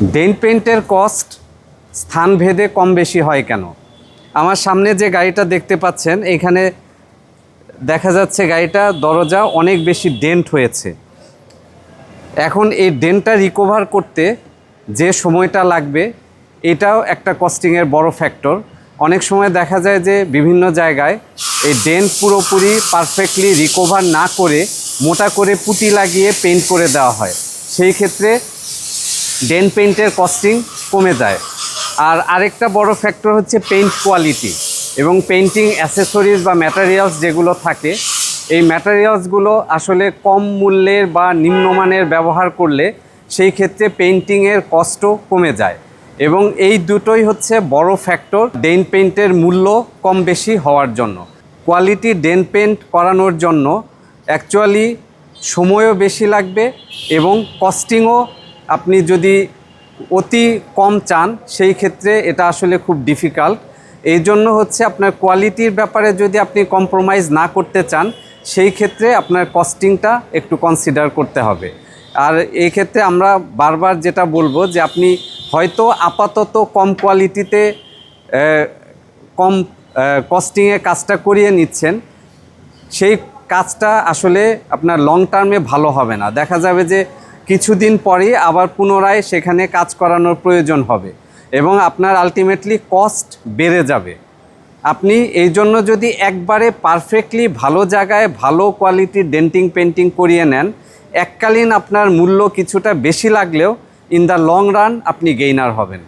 Dent পেন্টের cost স্থানভেদে কম বেশি হয় কেন? আমার সামনে যে গাড়িটা দেখতে পাচ্ছেন, এখানে দেখা যাচ্ছে গাড়িটা দরজা অনেক বেশি ডেন্ট হয়েছে। এখন এই ডেন্টটা রিকভার করতে যে সময়টা লাগবে, এটাও একটা কস্টিংয়ের বড় ফ্যাক্টর অনেক সময় দেখা যায় যে বিভিন্ন জায়গায় এই ডেন্ট পুরোপুরি পারফেক্টলি রিকভার না করে মোটা করে পুঁতি লাগিয়ে পেইন্ট করে দেওয়া হয়। সেই ক্ষেত্রে ডেন পেইন্টের কস্টিং কমে যায়। আর আরেকটা বড় ফ্যাক্টর হচ্ছে পেইন্ট কোয়ালিটি এবং পেইন্টিং অ্যাসেসরিজ বা ম্যাটেরিয়ালস যেগুলো থাকে, এই ম্যাটেরিয়ালসগুলো আসলে কম মূল্যের বা নিম্নমানের ব্যবহার করলে সেই ক্ষেত্রে পেইন্টিংয়ের কষ্টও কমে যায়। এবং এই দুটোই হচ্ছে বড় ফ্যাক্টর ডেন পেইন্টের মূল্য কম বেশি হওয়ার জন্য। কোয়ালিটি ডেন পেন্ট করানোর জন্য অ্যাকচুয়ালি সময়ও বেশি লাগবে এবং কস্টিংও আপনি যদি অতি কম চান, সেই ক্ষেত্রে এটা আসলে খুব ডিফিকাল্ট এই জন্য হচ্ছে আপনার কোয়ালিটির ব্যাপারে যদি আপনি কম্প্রোমাইজ না করতে চান, সেই ক্ষেত্রে আপনার কস্টিংটা একটু কনসিডার করতে হবে। আর এই ক্ষেত্রে আমরা বারবার যেটা বলব যে আপনি হয়তো আপাতত কম কোয়ালিটিতে কম কস্টিংয়ে কাজটা করিয়ে নিচ্ছেন। সেই কাজটা আসলে আপনার লং টার্মে ভালো হবে না। দেখা যাবে যে কিছুদিন পরে আবার পুনরায় সেখানে কাজ করানোর প্রয়োজন হবে এবং আপনার আলটিমেটলি কস্ট বেড়ে যাবে। আপনি এই জন্য যদি একবারে পারফেক্টলি ভালো জায়গায় ভালো কোয়ালিটির ডেন্টিং পেন্টিং করিয়ে নেন, এককালীন আপনার মূল্য কিছুটা বেশি লাগলেও ইন দ্য লং রান আপনি গেইনার হবেন।